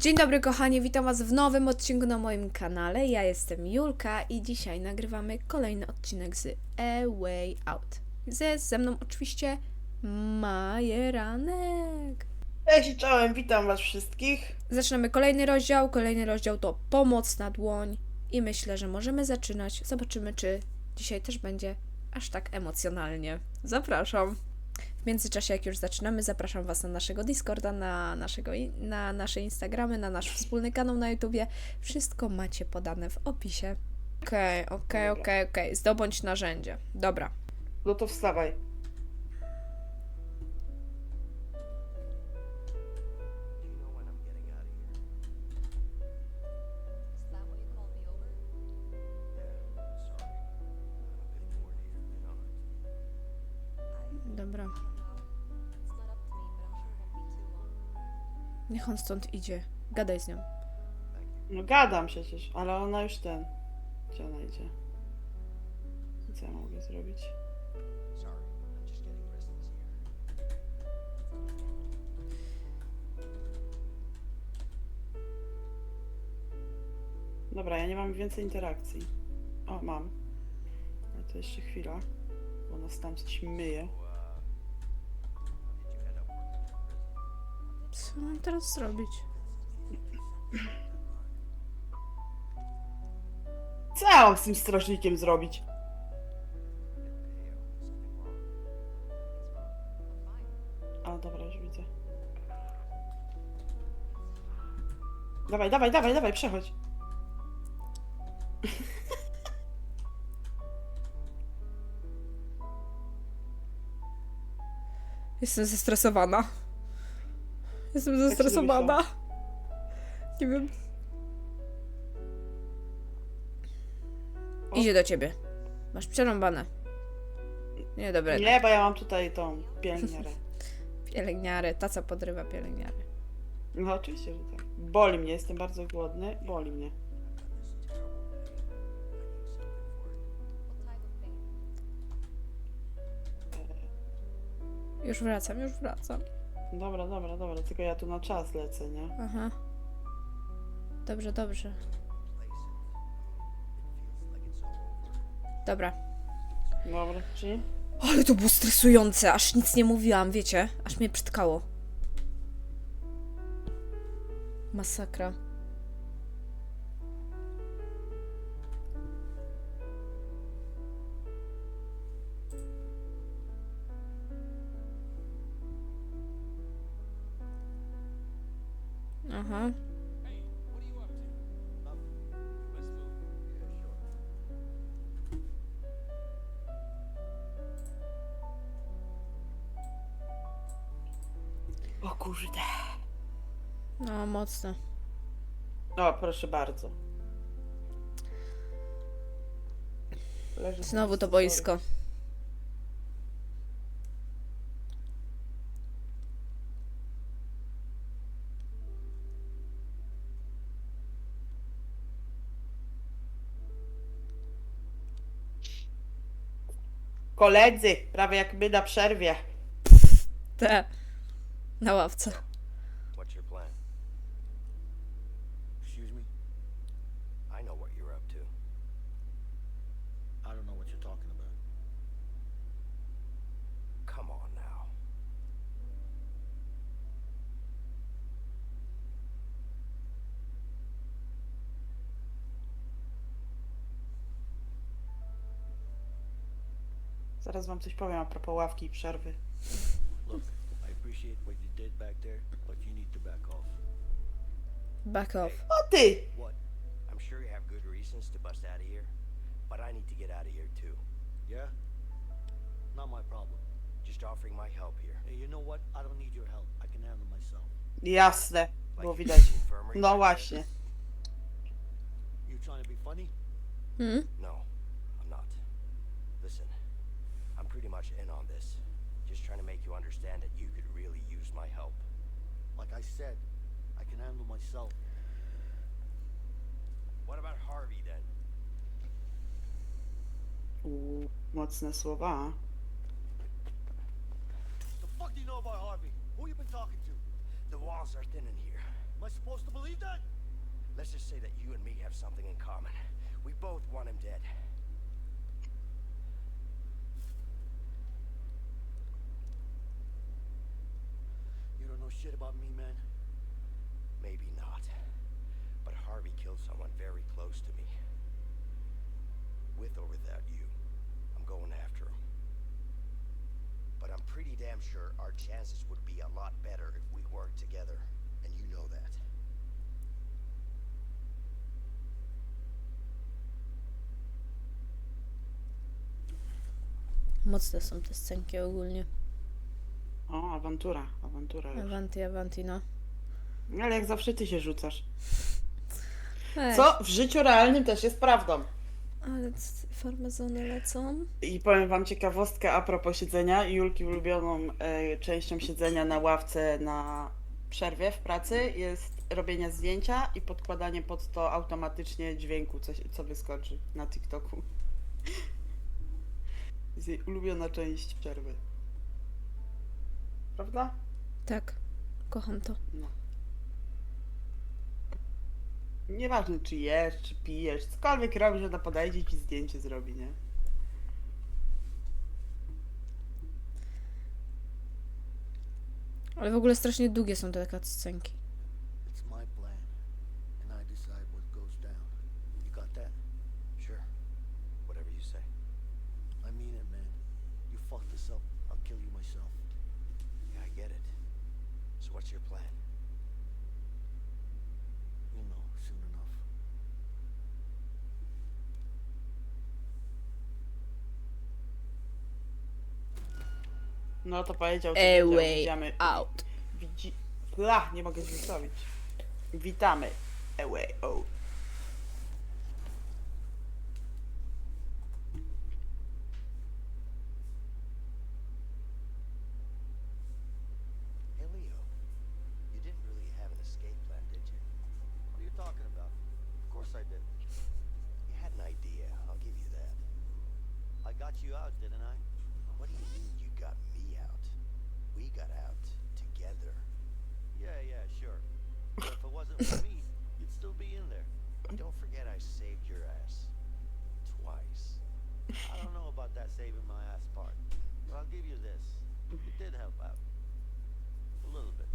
Dzień dobry kochani, witam was w nowym odcinku na moim kanale. Ja jestem Julka i dzisiaj nagrywamy kolejny odcinek z A Way Out. Ze, ze mną oczywiście Majeranek. Cześć, czołem, witam was wszystkich. Zaczynamy kolejny rozdział. Kolejny rozdział to Pomoc na dłoń i myślę, że możemy zaczynać. Zobaczymy, czy dzisiaj też będzie aż tak emocjonalnie. Zapraszam. W międzyczasie, jak już zaczynamy, zapraszam Was na naszego Discorda, na, naszego, na nasze Instagramy, na nasz wspólny kanał na YouTubie. Wszystko macie podane w opisie. Okej, okej, okej, okej. Zdobądź narzędzie. Dobra. No to wstawaj. On stąd idzie. Gadaj z nią. No gadam przecież, ale ona już ten. Gdzie ona idzie? Co ja mogę zrobić? Dobra, ja nie mam więcej interakcji. O, mam. Ale to jeszcze chwila. Bo nas tam coś myje. Co mam teraz zrobić? Co ja mam z tym strażnikiem zrobić? A, dobra, już widzę. Dawaj, dawaj, dawaj, dawaj, przechodź. Jestem zestresowana. Jestem zestresowana. Nie wiem. O. Idzie do ciebie. Masz przerąbane. Nie, dobra. Nie, bo ja mam tutaj tą pielniarę. Pielęgniary, taca podrywa pielęgniary. No oczywiście, że tak. Boli mnie, jestem bardzo głodny, boli mnie. Już wracam, już wracam. Dobra, dobra, dobra, tylko ja tu na czas lecę, nie? Aha. Dobrze, dobrze. Dobra. Dobra, czyli? Ale to było stresujące, aż nic nie mówiłam, wiecie? Aż mnie przytkało. Masakra. No, mocno. O, proszę bardzo. Leży Znowu to boisko. Koledzy, prawie jak my na przerwie. Te. Na ławce. What's your plan? Excuse me? I know what you're up to. I don't know what you're talking about. Come on now. Zaraz wam coś powiem a propos ławki i przerwy. Look, I appreciate what you did back there, but you need to back off. Back off. O ty! What? I'm sure you have good reasons to bust out of here, but I need to get out of here too. Yeah? Not my problem. Just offering my help here. Hey, you know what? I don't need your help. I can handle myself. Jasne, było you widać. did in the infirmary No back właśnie. You trying to be funny? Hmm? No, much in on this. Just trying to make you understand that you could really use my help. Like I said, I can handle myself. What about Harvey then? Uuu, mocne słowa. The fuck do you know about Harvey? Who you been talking to? The walls are thin in here. Am I supposed to believe that? Let's just say that you and me have something in common. We both want him dead. You don't know shit about me, man. Maybe not. But Harvey killed someone very close to me. With or without you, I'm going after him. But I'm pretty damn sure our chances would be a lot better if we worked together. And you know that. Mocne są te scenki ogólnie. O, awantura, awantura już. Avanti, avanti, no. Ale jak zawsze ty się rzucasz. Ej, Co w życiu realnym też jest prawdą. Ale c- farmazony lecą. I powiem wam ciekawostkę a propos siedzenia. Julki ulubioną e, częścią siedzenia na ławce na przerwie w pracy jest robienie zdjęcia i podkładanie pod to automatycznie dźwięku, co, się- co wyskoczy na TikToku. jest jej ulubiona część przerwy. Prawda? Tak, kocham to. No. Nieważne czy jesz, czy pijesz, cokolwiek robisz, ona podejdzie i ci zdjęcie zrobi, nie? Ale w ogóle strasznie długie są te scenki. It's my plan, and I decide what goes down. You got that? Sure. Whatever you say. I mean it, man. You fuck this up, I'll kill you myself. Yeah, I get it. Your plan? You'll know soon enough. No to powiedział, co powiedział. Away Widzimy, out. widzi... Ach, nie mogę wysłowić. Witamy. Away out. Got you out, didn't I? What do you mean you got me out? We got out together. Yeah, yeah, sure. But if it wasn't for me, you'd still be in there. Don't forget I saved your ass. Twice. I don't know about that saving my ass part, but I'll give you this. It did help out. A little bit.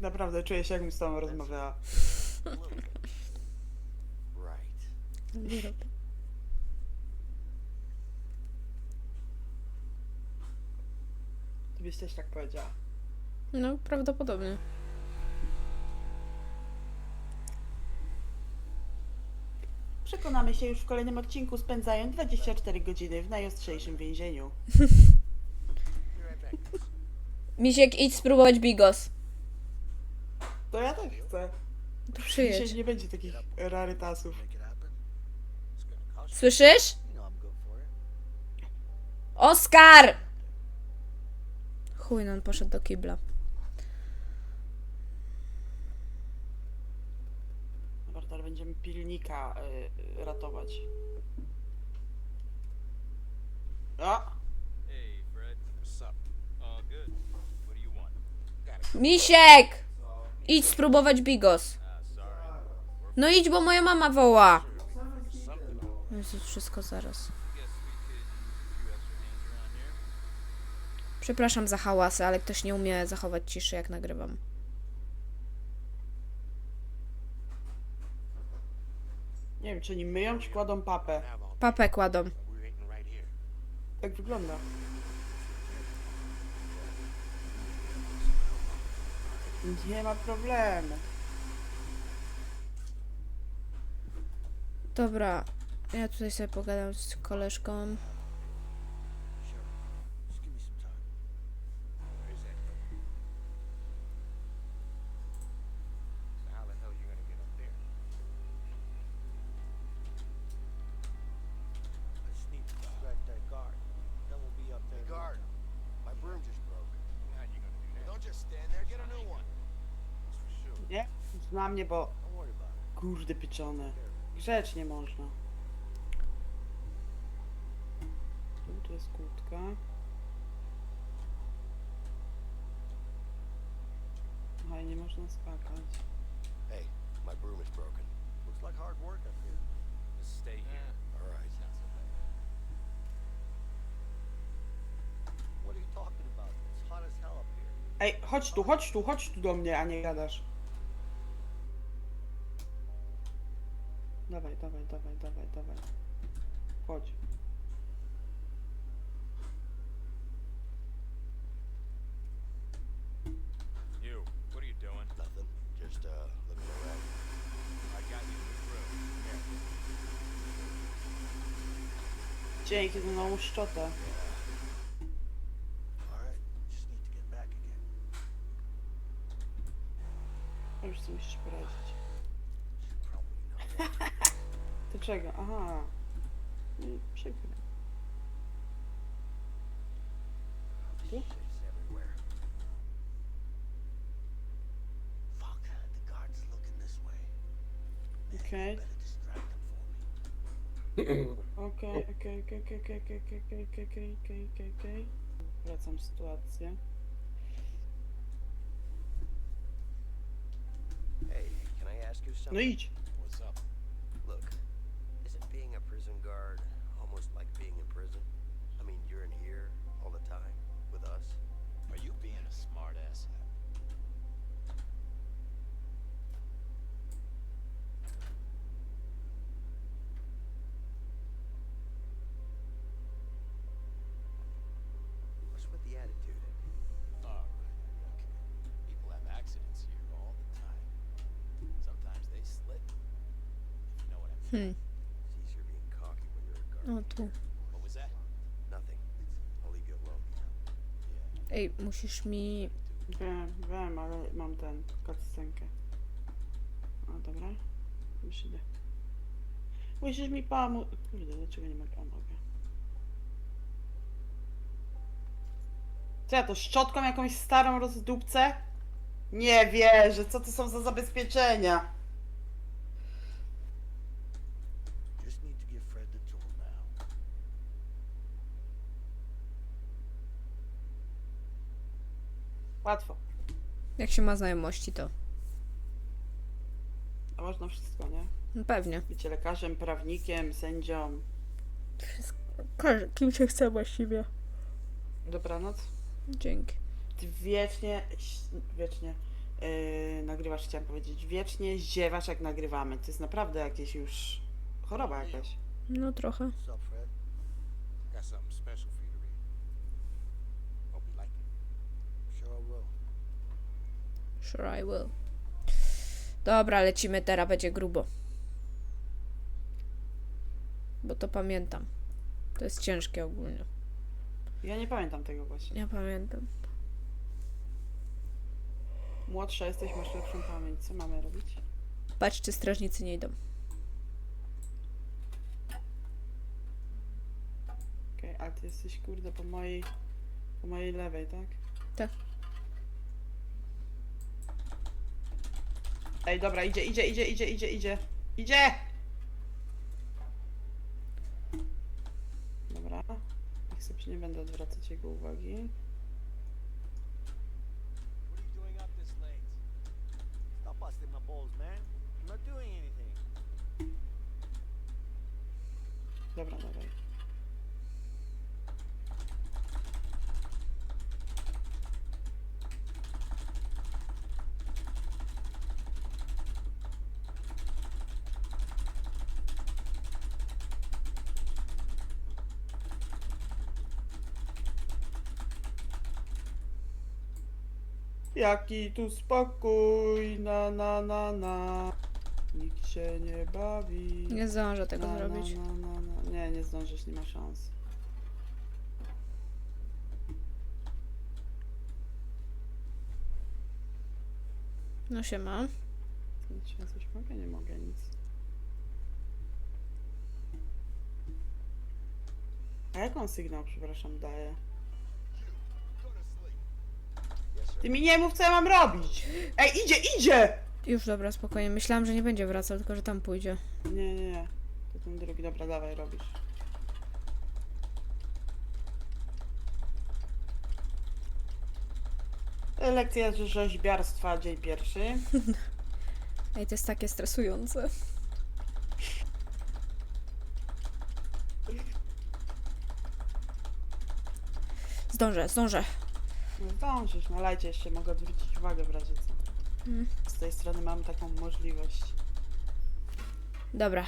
Naprawdę czuję się, jakbym z tobą rozmawiała. A little bit. Right. Ty byś też tak powiedziała. No, prawdopodobnie. Przekonamy się już w kolejnym odcinku, spędzają 24 godziny w najostrzejszym więzieniu. Misiek, idź spróbować bigos. To ja też chcę. To Dzisiaj przyjedź. nie będzie takich rarytasów. Make it happen. It's gonna cost Słyszysz? You know I'm good for it. Oskar! Chuj, no on poszedł do kibla. Teraz będziemy pilnika y, y, ratować. A! Hey, Fred. What's up? All good. What do you want? Misiek! Idź spróbować bigos. Ah, sorry. No idź, bo moja mama woła. Jezu, wszystko zaraz. Przepraszam za hałasy, ale ktoś nie umie zachować ciszy, jak nagrywam. Nie wiem, czy oni myją, czy kładą papę. Papę kładą. Tak wygląda. Nie ma problemu. Dobra, ja tutaj sobie pogadam z koleżką. Sure. Just give me some time. Where is that? So how the hell you gonna get up there? I just need to distract that guard. Then we'll be up there. Hey, guard. My broom just broke. How you gonna do that? Don't just stand there. Get a new one. That's for sure. Nie? Zna mnie, bo kurde pieczone. Grzecznie można. Tu, tu jest kłódka. Aha, nie można skakać. Hey, my broom is broken. Looks like hard work up here. Just stay here. All right. It's not so bad. What are you talking about? It's hot as hell up here. Ej, chodź tu, chodź tu, chodź tu do mnie, a nie gadasz. Dawaj, dawaj, dawaj, dawaj, dawaj. Chodź. You, what are you doing? Nothing. Just uh, looking around. I got you a new room. Here. Dzięki za nową szczotę. Okej, okej, okej, okej, okej, okej, okej, okej, okej, okej, okej, okej, okej. Wracam sytuację. Hey, can I ask you something? No idź. What's up? Look, isn't being a prison guard almost like being in prison? I mean, you're in here all the time with us. Are you being a smart you alone. Yeah. Ej, musisz mi... Wiem, wiem, ale mam ten, cutscenkę. A, dobra. Już idę. Musisz mi pomóc. Kurde, dlaczego nie mogę? Mogę. Co ja to, szczotką jakąś starą rozdupcę? Nie wierzę, co to są za zabezpieczenia? Just need to give Fred the tool now. Łatwo. Jak się ma znajomości, to... A można wszystko, nie? No pewnie. Bycie lekarzem, prawnikiem, sędzią. Każdy, kim się chce właściwie. Dobranoc. Dzięki. Ty wiecznie, wiecznie yy, nagrywasz, chciałam powiedzieć, wiecznie ziewasz jak nagrywamy. To jest naprawdę jakieś już choroba jakaś. No trochę. Got something special for you to read. Hope you like it. Sure I will. Sure I will. Dobra, lecimy teraz, będzie grubo. Bo to pamiętam. To jest ciężkie ogólnie. Ja nie pamiętam tego właśnie. Ja pamiętam. Młodsza jesteś, masz lepszą pamięć. Co mamy robić? Patrz, czy strażnicy nie idą. Okej, ale ty jesteś kurde po mojej, po mojej lewej, tak? Tak. Ej, dobra, idzie, idzie, idzie, idzie, idzie, idzie. Idzie! Dobra. Niech sobie nie będę odwracać jego uwagi. What are you doing up this late? Stop busting my balls, man. I'm not doing anything. Dobra, dawaj. Jaki tu spokój, na na na na. Nikt się nie bawi. Nie zdążę tego Na, zrobić. Na, na, na, na. Nie, nie zdążysz, nie ma szans. No się ma. Czy ja coś mogę? Nie mogę nic. A jaką sygnał, przepraszam, daję? Ty mi nie mów, co ja mam robić! Ej, idzie, idzie! Już dobra, spokojnie. Myślałam, że nie będzie wracał, tylko że tam pójdzie. Nie, nie, nie. To ten drugi, dobra, dawaj, robisz. Lekcja rzeźbiarstwa, dzień pierwszy. Ej, to jest takie stresujące. Zdążę, zdążę. No zdążysz, nalajcie jeszcze, mogę zwrócić uwagę w razie co. Mm. Z tej strony mam taką możliwość. Dobra.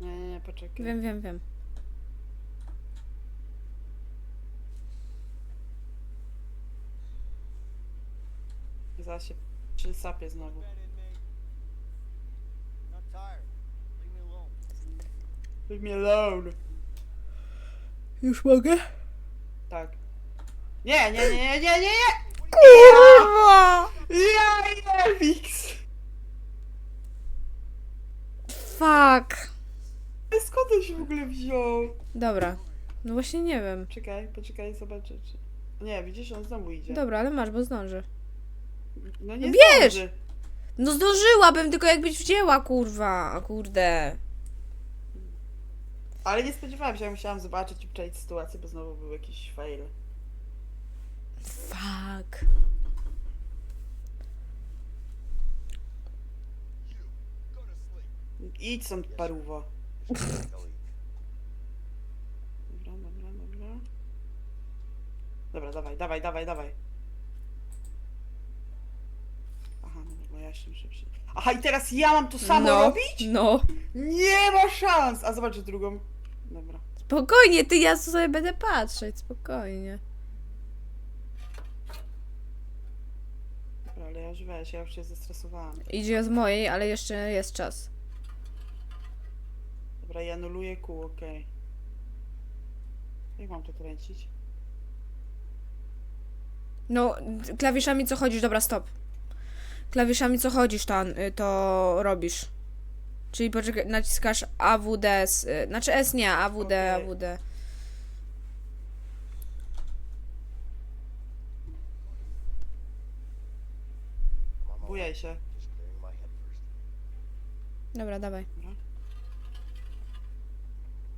Nie, nie, nie, poczekaj. Wiem, wiem, wiem. Zaraz się przysapię znowu. Leave me alone. Już mogę? Tak. Nie, nie, nie, nie, nie, nie, nie! Kurwa! Ja nie, Wix! Fuck. Skąd on się w ogóle wziął? Dobra. No właśnie nie wiem. Czekaj, poczekaj, zobaczę czy... Nie, widzisz, on znowu idzie. Dobra, ale masz, bo zdążę. No nie Bierz! zdąży. No zdążyłabym, tylko jakbyś wzięła, kurwa. Kurde. Ale nie spodziewałam się, ja musiałam zobaczyć i przejść sytuację, bo znowu był jakiś fail. Fuck. Idź stąd, paruwo. Dobra, dobra, dobra. Dobra, dawaj, dawaj, dawaj, dawaj. Aha, no bo ja jeszcze muszę przy... Aha, i teraz ja mam to samo no, robić? No. Nie ma szans! A zobacz drugą. Dobra. Spokojnie, ty, ja sobie będę patrzeć, spokojnie. Dobra, ale ja już weź, ja już się zestresowałam. Idzie z mojej, ale jeszcze jest czas. Dobra, ja anuluję kół, okej. Jak mam to kręcić? No, klawiszami co chodzisz, dobra, stop. Klawiszami co chodzisz, tam, y, to robisz. Czyli poczekaj, naciskasz AWD, S, y, znaczy S nie, AWD, Okej. AWD. Bujaj się. Dobra, dawaj.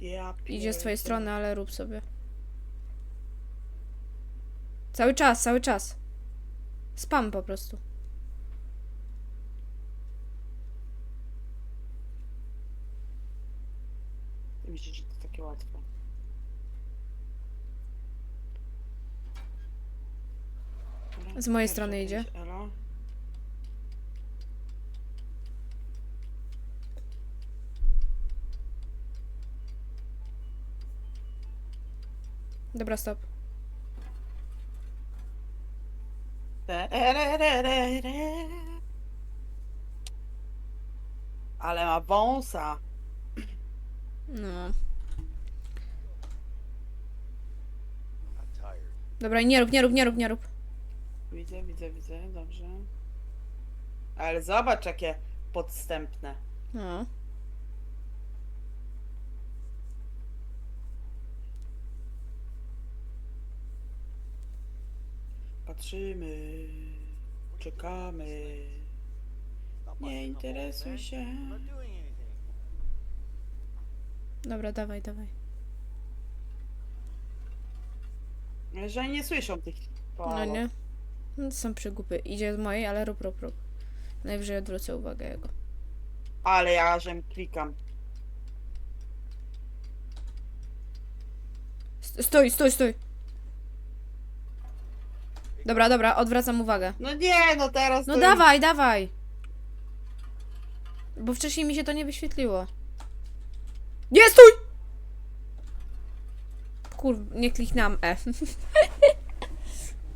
Ja Idzie z twojej strony, ale rób sobie. Cały czas, cały czas. Spam po prostu. Myślisz, że to takie łatwe. Z mojej strony idzie. Elo. Dobra, stop. Ale ma wąsa. No. I'm not tired. Dobra, nie rób, nie rób, nie rób, nie rób. Widzę, widzę, widzę, dobrze. Ale zobacz jakie podstępne. No. Patrzymy, czekamy. Nie interesuj się. Dobra, dawaj, dawaj. Że nie słyszą tych No nie. No to są przygupy. Idzie z mojej, ale rób, rób, rób. Najwyżej odwrócę uwagę jego. Ale ja żem klikam. St- Stój, stój, stój. Dobra, dobra, odwracam uwagę. No nie, no teraz No to dawaj, dawaj. Bo wcześniej mi się to nie wyświetliło. Nie, stój! Kur... nie kliknęłam E.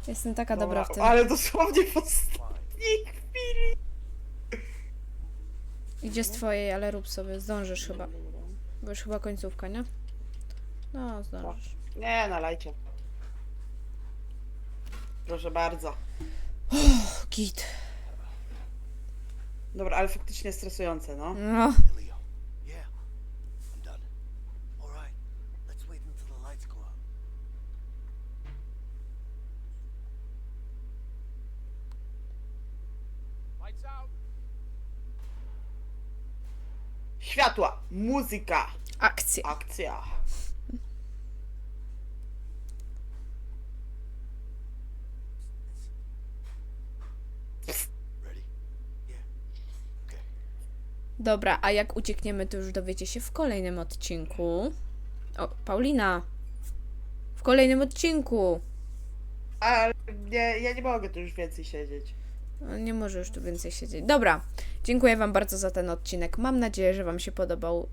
Jestem taka dobra w tym. Ale dosłownie w ostatniej chwili. Idzie z twojej, ale rób sobie. Zdążysz chyba. Bo już chyba końcówka, nie? No, zdążysz. Nie, nalajcie. Proszę bardzo. Git. Dobra, ale faktycznie stresujące, no. No. Muzyka. Akcja. Akcja. Dobra, a jak uciekniemy, to już dowiecie się w kolejnym odcinku. O, Paulina! W kolejnym odcinku! Ale nie, ja nie mogę tu już więcej siedzieć. No, Nie może już tu więcej siedzieć. Dobra, dziękuję Wam bardzo za ten odcinek. Mam nadzieję, że Wam się podobał.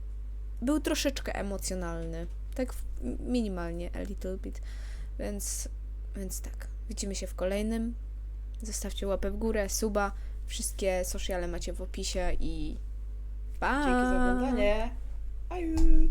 Był troszeczkę emocjonalny. Tak minimalnie, a little bit. Więc, więc tak. Widzimy się w kolejnym. Zostawcie łapę w górę, suba. Wszystkie sociale macie w opisie i pa! Dzięki za oglądanie. Bye.